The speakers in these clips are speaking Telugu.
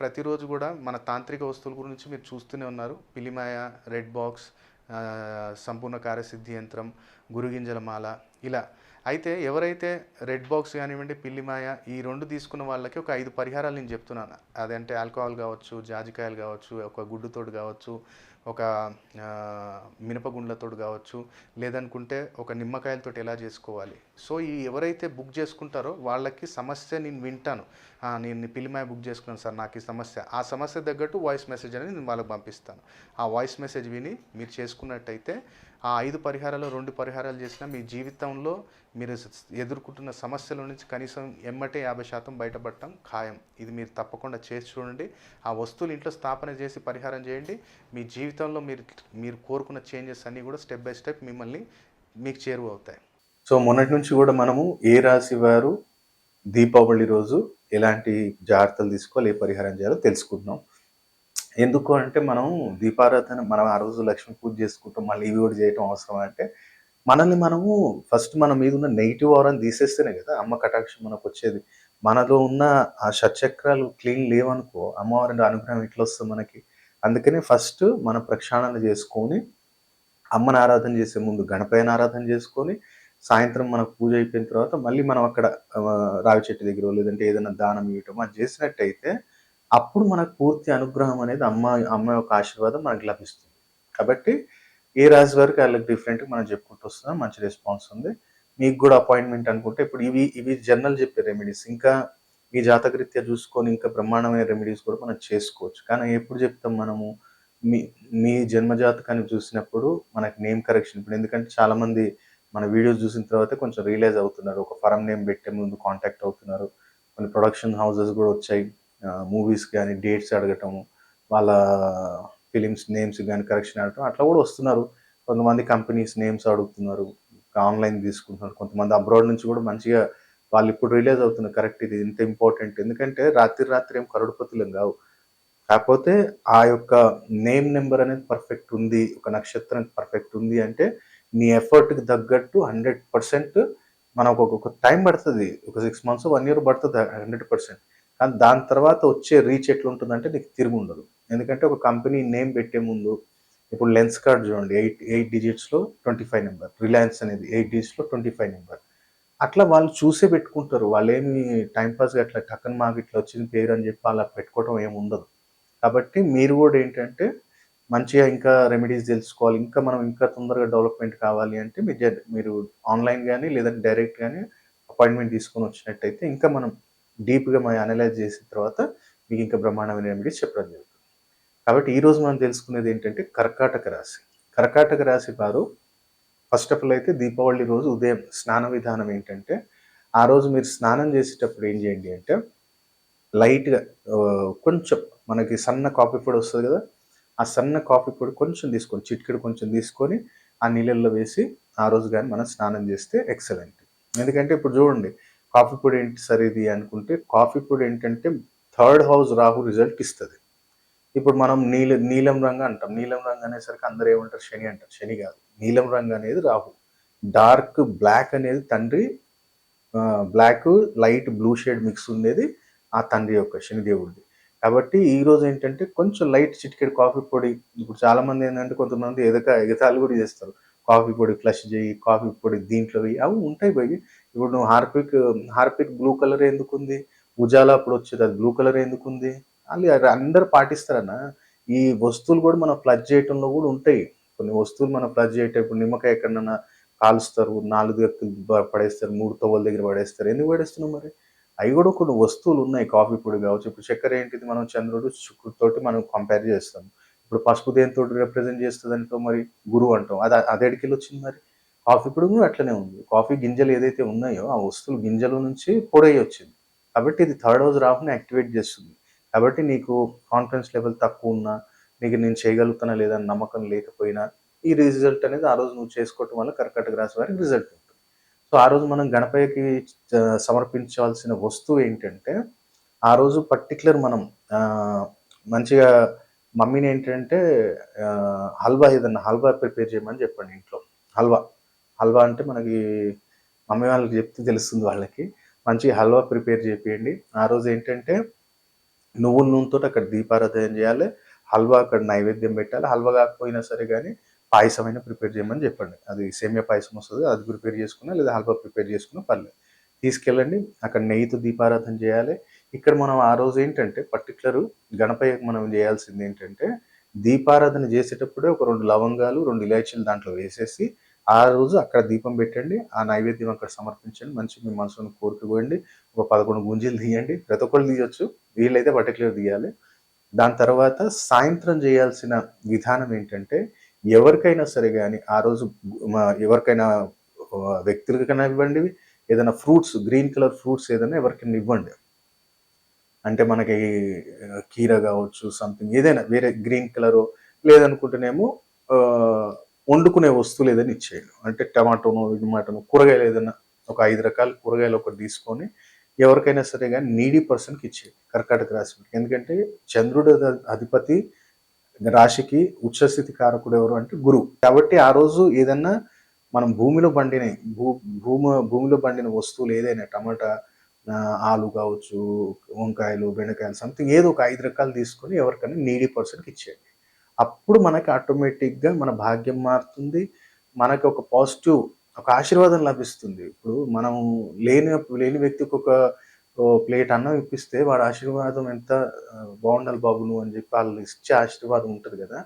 ప్రతిరోజు కూడా మన తాంత్రిక వస్తువుల గురించి మీరు చూస్తూనే ఉన్నారు. పిలిమాయ రెడ్ బాక్స్ సంపూర్ణ కార్యసిద్ధి యంత్రం గురుగింజల మాల ఇలా. అయితే ఎవరైతే రెడ్ బాక్స్ కానివ్వండి పిల్లిమాయ ఈ రెండు తీసుకున్న వాళ్ళకి ఒక ఐదు పరిహారాలు నేను చెప్తున్నాను. అదంటే ఆల్కహాల్ కావచ్చు జాజికాయలు కావచ్చు ఒక గుడ్డుతోడు కావచ్చు ఒక మినపగుండ్లతో మినపగుండ్లతోటి కావచ్చు లేదనుకుంటే ఒక నిమ్మకాయలతో ఎలా చేసుకోవాలి. సో ఈ ఎవరైతే బుక్ చేసుకుంటారో వాళ్ళకి సమస్య నేను వింటాను. నేను పిలిమాయ బుక్ చేసుకున్నాను సార్ నాకు ఈ సమస్య. ఆ సమస్య తగ్గట్టు వాయిస్ మెసేజ్ అనేది నేను వాళ్ళకి పంపిస్తాను. ఆ వాయిస్ మెసేజ్ విని మీరు చేసుకున్నట్టయితే ఆ ఐదు పరిహారాలు రెండు పరిహారాలు చేసినా మీ జీవితంలో మీరు ఎదుర్కొంటున్న సమస్యల నుంచి కనీసం ఎమ్మటే యాభై శాతం బయటపడటం ఖాయం. ఇది మీరు తప్పకుండా చేసి చూడండి. ఆ వస్తువులు ఇంట్లో స్థాపన చేసి పరిహారం చేయండి. మీ జీవితంలో మీరు మీరు కోరుకున్న చేంజెస్ అన్నీ కూడా స్టెప్ బై స్టెప్ మిమ్మల్ని మీకు చేరువ అవుతాయి సో మొన్నటి నుంచి కూడా మనము ఏ రాశి వారు దీపావళి రోజు ఎలాంటి జాగ్రత్తలు తీసుకోవాలి ఏ పరిహారం చేయాలో తెలుసుకుంటున్నాం. ఎందుకు అంటే మనం దీపారాధన మనం ఆ రోజు లక్ష్మి పూజ చేసుకుంటాం మళ్ళీ ఇవి కూడా చేయటం అవసరం అంటే మనల్ని మనము ఫస్ట్ మన మీద ఉన్న నెగిటివ్ ఆరాన్ని తీసేస్తేనే కదా అమ్మ కటాక్షం మనకు వచ్చేది. మనలో ఉన్న ఆ షట్చక్రాలు క్లీన్ లేవనుకో అమ్మవారి అనుగ్రహం ఎట్లా వస్తుంది మనకి? అందుకని ఫస్ట్ మన ప్రక్షాళన చేసుకొని అమ్మని ఆరాధన చేసే ముందు గణపతిని ఆరాధన చేసుకొని సాయంత్రం మనకు పూజ అయిపోయిన తర్వాత మళ్ళీ మనం అక్కడ రావి చెట్టు దగ్గర లేదంటే ఏదైనా దానం ఇవ్వటం అది చేసినట్టయితే అప్పుడు మనకు పూర్తి అనుగ్రహం అనేది అమ్మ అమ్మ యొక్క ఆశీర్వాదం మనకు లభిస్తుంది. కాబట్టి ఏ రాశి వరకు వాళ్ళకి డిఫరెంట్గా మనం చెప్పుకుంటూ వస్తున్నాం మంచి రెస్పాన్స్ ఉంది. మీకు కూడా అపాయింట్మెంట్ అనుకుంటే ఇప్పుడు ఇవి ఇవి జనరల్ చెప్పే రెమెడీస్ ఇంకా ఈ జాతకరీత్యా చూసుకొని ఇంకా బ్రహ్మాండమైన రెమెడీస్ కూడా మనం చేసుకోవచ్చు. కానీ ఎప్పుడు చెప్తాం మనము మీ మీ జన్మజాతకాన్ని చూసినప్పుడు మనకు నేమ్ కరెక్షన్ ఇప్పుడు ఎందుకంటే చాలామంది మన వీడియోస్ చూసిన తర్వాత కొంచెం రియలైజ్ అవుతున్నారు. ఒక ఫరం నేమ్ పెట్టే ముందు కాంటాక్ట్ అవుతున్నారు. కొన్ని ప్రొడక్షన్ హౌసెస్ కూడా వచ్చాయి. మూవీస్ కానీ డేట్స్ అడగటము వాళ్ళ ఫిలిమ్స్ నేమ్స్ కానీ కరెక్షన్ అడగటం అట్లా కూడా వస్తున్నారు. కొంతమంది కంపెనీస్ నేమ్స్ అడుగుతున్నారు. ఆన్లైన్ తీసుకుంటున్నారు. కొంతమంది అబ్రాడ్ నుంచి కూడా మంచిగా వాళ్ళు ఇప్పుడు రిలీజ్ అవుతున్న కరెక్ట్ ఇది ఇంత ఇంపార్టెంట్. ఎందుకంటే రాత్రి రాత్రి ఏం కరుడుపతులం కావు. కాకపోతే ఆ యొక్క నేమ్ నెంబర్ అనేది పర్ఫెక్ట్ ఉంది ఒక నక్షత్రం పర్ఫెక్ట్ ఉంది అంటే నీ ఎఫర్ట్కి తగ్గట్టు హండ్రెడ్ పర్సెంట్ మనకు ఒక- ఒక టైం పడుతుంది. ఒక సిక్స్ మంత్స్ వన్ ఇయర్ పడుతుంది హండ్రెడ్ పర్సెంట్. కానీ దాని తర్వాత వచ్చే రీచ్ ఎట్లా ఉంటుందంటే నీకు తిరిగి ఉండదు. ఎందుకంటే ఒక కంపెనీ నేమ్ పెట్టే ముందు ఇప్పుడు లెన్స్ కార్డ్ చూడండి ఎయిట్ ఎయిట్ డిజిట్స్లో ట్వంటీ ఫైవ్ నెంబర్. రిలయన్స్ అనేది ఎయిట్ డిజిట్స్లో ట్వంటీ ఫైవ్ నెంబర్. అట్లా వాళ్ళు చూసే పెట్టుకుంటారు. వాళ్ళు ఏమి టైంపాస్గా అట్లా టక్కన్ మాకు ఇట్లా వచ్చింది పేరు అని చెప్పి అలా పెట్టుకోవడం ఏమి ఉండదు. కాబట్టి మీరు కూడా ఏంటంటే మంచిగా ఇంకా రెమెడీస్ తెలుసుకోవాలి. ఇంకా మనం ఇంకా తొందరగా డెవలప్మెంట్ కావాలి అంటే మీరు మీరు ఆన్లైన్ కానీ లేదంటే డైరెక్ట్ కానీ అపాయింట్మెంట్ తీసుకొని వచ్చినట్టయితే ఇంకా మనం డీప్గా మనం అనలైజ్ చేసిన తర్వాత మీకు ఇంకా బ్రహ్మాండమైన రెమెడీస్ చెప్పడం జరుగుతుంది. కాబట్టి ఈరోజు మనం తెలుసుకునేది ఏంటంటే కర్కాటక రాశి. కర్కాటక రాశి వారు ఫస్ట్ ఆఫ్ ఆల్ అయితే దీపావళి రోజు ఉదయం స్నాన విధానం ఏంటంటే ఆ రోజు మీరు స్నానం చేసేటప్పుడు ఏం చేయండి అంటే లైట్గా కొంచెం మనకి సన్న కాఫీ పొడి వస్తుంది కదా ఆ సన్న కాఫీ పొడి కొంచెం తీసుకొని చిటికెడు కొంచెం తీసుకొని ఆ నీళ్ళల్లో వేసి ఆ రోజు కానీ మనం స్నానం చేస్తే ఎక్సలెంట్ ఎందుకంటే ఇప్పుడు చూడండి కాఫీ పొడి ఏంటి సరే ఇది అనుకుంటే కాఫీ పొడి ఏంటంటే థర్డ్ హౌస్ రాహు రిజల్ట్ ఇస్తుంది. ఇప్పుడు మనం నీల నీలం రంగు అంటాం. నీలం రంగు అనేసరికి అందరూ ఏమంటారు? శని అంటారు. శని కాదు. నీలం రంగు అనేది రాహు డార్క్ బ్లాక్ అనేది తండ్రి black light blue shade mix ఉండేది ఆ తండ్రి యొక్క శనిదేవుడిది. కాబట్టి ఈ రోజు ఏంటంటే కొంచెం లైట్ చిటికెడ్ కాఫీ పొడి ఇప్పుడు చాలామంది ఏంటంటే కొంతమంది ఎదక ఎగతాలు కూడా చేస్తారు. కాఫీ పొడి ఫ్లష్ చేయి కాఫీ పొడి దీంట్లో వెయ్యి అవి ఉంటాయి పోయి ఇప్పుడు నువ్వు హార్పిక్ హార్పిక్ బ్లూ కలర్ ఎందుకుంది ఉజాలా అప్పుడు వచ్చేది అది బ్లూ కలర్ ఎందుకుంది అది అందరు పాటిస్తారన్న. ఈ వస్తువులు కూడా మనం ఫ్లష్ చేయటంలో కూడా ఉంటాయి. కొన్ని వస్తువులు మనం ఫ్లడ్ చేయటప్పుడు నిమ్మకాయ ఎక్కడన్నా కాలుస్తారు నాలుగు వ్యక్తులు పడేస్తారు మూడు తవ్వల దగ్గర పడేస్తారు. ఎందుకు పడేస్తున్నావు మరి? అవి కూడా కొన్ని వస్తువులు ఉన్నాయి కాఫీ పొడి కావచ్చు. ఇప్పుడు చక్కెర ఏంటిది? మనం చంద్రుడు శుక్రుడితోటి మనం కంపేర్ చేస్తాం. ఇప్పుడు పసుపు దేనితో రిప్రజెంట్ చేస్తుంది అంటే మరి? గురువు అంటాం అది అదేడికెళ్ళి వచ్చింది మరి? కాఫీ పొడి కూడా అట్లనే ఉంది. కాఫీ గింజలు ఏదైతే ఉన్నాయో ఆ వస్తువులు గింజల నుంచి పొడై వచ్చింది. కాబట్టి ఇది థర్డ్ హౌస్ రాహుని యాక్టివేట్ చేస్తుంది. కాబట్టి నీకు కాన్ఫిడెన్స్ లెవెల్ తక్కువ ఉన్నా నీకు నేను చేయగలుగుతానా లేదా నమ్మకం లేకపోయినా ఈ రిజల్ట్ అనేది ఆ రోజు నువ్వు చేసుకోవటం వల్ల కర్కాటక రాశి వారికి రిజల్ట్ ఉంటుంది. సో ఆ రోజు మనం గణపయ్యకి సమర్పించవలసిన సమర్పించాల్సిన వస్తువు ఏంటంటే ఆ రోజు పర్టికులర్ మనం మంచిగా మమ్మీని ఏంటంటే హల్వా ఏదన్నా హల్వా ప్రిపేర్ చేయమని చెప్పండి ఇంట్లో. హల్వా. హల్వా అంటే మనకి మమ్మీ వాళ్ళకి చెప్తే తెలుస్తుంది వాళ్ళకి. మంచి హల్వా ప్రిపేర్ చేపియండి. ఆ రోజు ఏంటంటే నువ్వుల నూనెతో అక్కడ దీపారాధన చేయాలి. హల్వా అక్కడ నైవేద్యం పెట్టాలి. హల్వా కాకపోయినా సరే కానీ పాయసం అయినా ప్రిపేర్ చేయమని చెప్పండి. అది సేమియా పాయసం వస్తుంది అది ప్రిపేర్ చేసుకున్నా లేదా హల్వా ప్రిపేర్ చేసుకున్నా పర్లేదు. తీసుకెళ్ళండి అక్కడ నెయ్యితో దీపారాధన చేయాలి. ఇక్కడ మనం ఆ రోజు ఏంటంటే పర్టికులర్ గణపయ్యకు మనం చేయాల్సింది ఏంటంటే దీపారాధన చేసేటప్పుడే ఒక రెండు లవంగాలు రెండు ఇలాచీలు దాంట్లో వేసేసి ఆ రోజు అక్కడ దీపం పెట్టండి ఆ నైవేద్యం అక్కడ సమర్పించండి మంచి మీ మనసును కోరుకుపోయండి ఒక పదకొండు గుంజీలు తీయండి. ప్రతి ఒక్కళ్ళు తీయొచ్చు వీళ్ళైతే పర్టికులర్ తీయాలి. దాని తర్వాత సాయంత్రం చేయాల్సిన విధానం ఏంటంటే ఎవరికైనా సరే కానీ ఆ రోజు ఎవరికైనా వ్యక్తులకైనా ఇవ్వండి ఏదైనా ఫ్రూట్స్ గ్రీన్ కలర్ ఫ్రూట్స్ ఏదైనా ఎవరికైనా ఇవ్వండి. అంటే మనకి కీర కావచ్చు సంథింగ్ ఏదైనా వేరే గ్రీన్ కలర్ లేదనుకుంటేనేమో వండుకునే వస్తువులు ఏదైనా ఇచ్చేయండి. అంటే టమాటోను టమాటోను కూరగాయలు ఏదైనా ఒక ఐదు రకాల కూరగాయలు ఒకటి తీసుకొని ఎవరికైనా సరే కానీ నీడీ పర్సన్కి ఇచ్చేయండి. కర్కాటక రాశి ఎందుకంటే చంద్రుడు అధిపతి రాశికి ఉచ్చస్థితి కారకుడు ఎవరు అంటే గురువు. కాబట్టి ఆ రోజు ఏదన్నా మనం భూమిలో పండిన భూ భూమి భూమిలో పండిన వస్తువులు ఏదైనా టమాటా ఆలు కావచ్చు వంకాయలు బెండకాయలు సంథింగ్ ఏదో ఒక ఐదు రకాలు తీసుకొని ఎవరికైనా నీడీ పర్సన్కి ఇచ్చేయండి. అప్పుడు మనకి ఆటోమేటిక్గా మన భాగ్యం మారుతుంది మనకి ఒక పాజిటివ్ ఒక ఆశీర్వాదం లభిస్తుంది. ఇప్పుడు మనం లేని లేని వ్యక్తికి ఒక ఓ ప్లేట్ అన్నం ఇప్పిస్తే వాడు ఆశీర్వాదం ఎంత బాగుండాలి బాబు నువ్వు అని చెప్పి వాళ్ళు ఇచ్చే ఆశీర్వాదం ఉంటుంది కదా.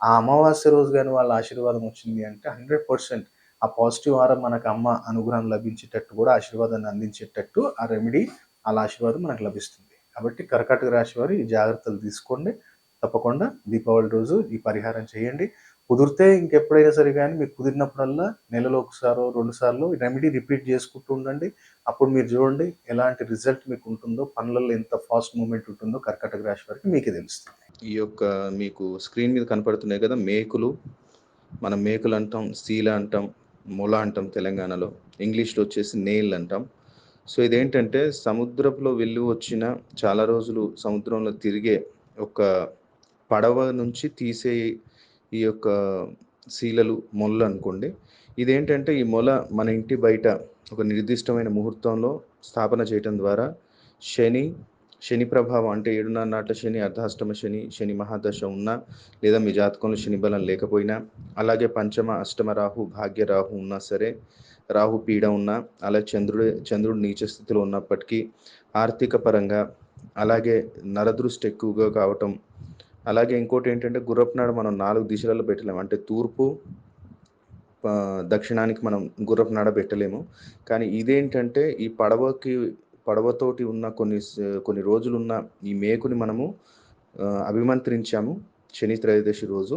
ఆ అమావాస్య రోజు కానీ వాళ్ళ ఆశీర్వాదం వచ్చింది అంటే హండ్రెడ్ పర్సెంట్ ఆ పాజిటివ్ వారం మనకు అమ్మ అనుగ్రహం లభించేటట్టు కూడా ఆశీర్వాదాన్ని అందించేటట్టు ఆ రెమెడీ అలా ఆశీర్వాదం మనకు లభిస్తుంది. కాబట్టి కర్కాటక రాశి వారు ఈ జాగ్రత్తలు తీసుకోండి. తప్పకుండా దీపావళి రోజు ఈ పరిహారం చేయండి. కుదిరితే ఇంకెప్పుడైనా సరే కానీ మీకు కుదిరినప్పుడల్లా నెలలో ఒకసారో రెండు సార్లు రెమెడీ రిపీట్ చేసుకుంటూ ఉండండి. అప్పుడు మీరు చూడండి ఎలాంటి రిజల్ట్ మీకు ఉంటుందో పనులలో ఎంత ఫాస్ట్ మూమెంట్ ఉంటుందో కర్కటక రాశి వారికి మీకే తెలుస్తుంది. ఈ యొక్క మీకు స్క్రీన్ మీద కనపడుతున్నాయి కదా మేకులు. మనం మేకులు అంటాం సీల అంటాం మొల అంటాం తెలంగాణలో. ఇంగ్లీష్లో వచ్చేసి నేల్ అంటాం. సో ఇదేంటంటే సముద్రంలో వెళ్ళి వచ్చిన చాలా రోజులు సముద్రంలో తిరిగే ఒక పడవ నుంచి తీసే ఈ యొక్క శీలలు మొల్ల అనుకోండి. ఇదేంటంటే ఈ మొల మన ఇంటి బయట ఒక నిర్దిష్టమైన ముహూర్తంలో స్థాపన చేయటం ద్వారా శని శని ప్రభావం అంటే ఏడున్నర నాట శని అర్ధాష్టమ శని శని మహాదశ ఉన్నా లేదా మీ జాతకంలో శని బలం లేకపోయినా అలాగే పంచమ అష్టమ రాహు భాగ్య రాహు ఉన్నా సరే రాహు పీడ ఉన్నా అలా చంద్రుడు చంద్రుడు నీచ స్థితిలో ఉన్నప్పటికీ ఆర్థిక పరంగా అలాగే నరదృష్టి ఎక్కువగా కావటం అలాగే ఇంకోటి ఏంటంటే గుర్రపునాడు మనం నాలుగు దిశలలో పెట్టలేము. అంటే తూర్పు దక్షిణానికి మనం గుర్రపునాడ పెట్టలేము. కానీ ఇదేంటంటే ఈ పడవకి పడవతోటి ఉన్న కొన్ని కొన్ని రోజులున్న ఈ మేకుని మనము అభిమంత్రించాము శని త్రయోదశి రోజు.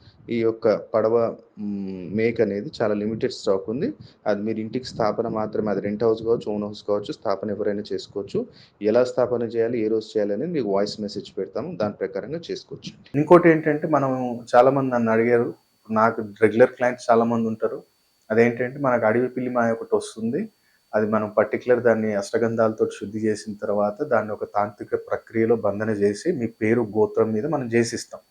ఈ యొక్క పడవ మేక్ అనేది చాలా లిమిటెడ్ స్టాక్ ఉంది. అది మీరు ఇంటికి స్థాపన మాత్రమే అది రెంట్ హౌస్ కావచ్చు ఓన్ హౌస్ కావచ్చు స్థాపన ఎవరైనా చేసుకోవచ్చు. ఎలా స్థాపన చేయాలి ఏ రోజు చేయాలి అనేది మీకు వాయిస్ మెసేజ్ పెడతాము. దాని ప్రకారంగా చేసుకోవచ్చు. ఇంకోటి ఏంటంటే మనం చాలా మంది నన్ను అడిగారు. నాకు రెగ్యులర్ క్లయింట్స్ చాలా మంది ఉంటారు. అదేంటంటే మనకు అడవి పిల్లి మా ఒకటి వస్తుంది. అది మనం పర్టికులర్ దాన్ని అష్టగంధాలతో శుద్ధి చేసిన తర్వాత దాన్ని ఒక తాంత్రిక ప్రక్రియలో బంధన చేసి మీ పేరు గోత్రం మీద మనం చేసిస్తాం.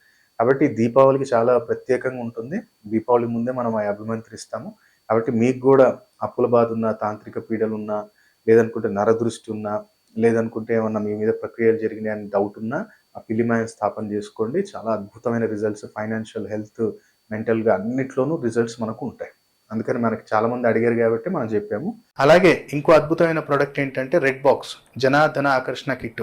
కాబట్టి దీపావళికి చాలా ప్రత్యేకంగా ఉంటుంది. దీపావళి ముందే మనం ఆ అభిమంత్రిస్తాము. కాబట్టి మీకు కూడా అప్పుల బాధ ఉన్నా తాంత్రిక పీడలు ఉన్నా లేదనుకుంటే నరదృష్టి ఉన్నా లేదనుకుంటే ఏమన్నా మీ మీద ప్రక్రియలు జరిగినాయి అని డౌట్ ఉన్నా ఆ పిల్లిమాయ స్థాపన చేసుకోండి. చాలా అద్భుతమైన రిజల్ట్స్ ఫైనాన్షియల్ హెల్త్ మెంటల్గా అన్నిట్లోనూ రిజల్ట్స్ మనకు ఉంటాయి. అందుకని మనకి చాలా మంది అడిగారు కాబట్టి మనం చెప్పాము. అలాగే ఇంకో అద్భుతమైన ప్రోడక్ట్ ఏంటంటే రెడ్ బాక్స్ జనార్దన ఆకర్షణ కిట్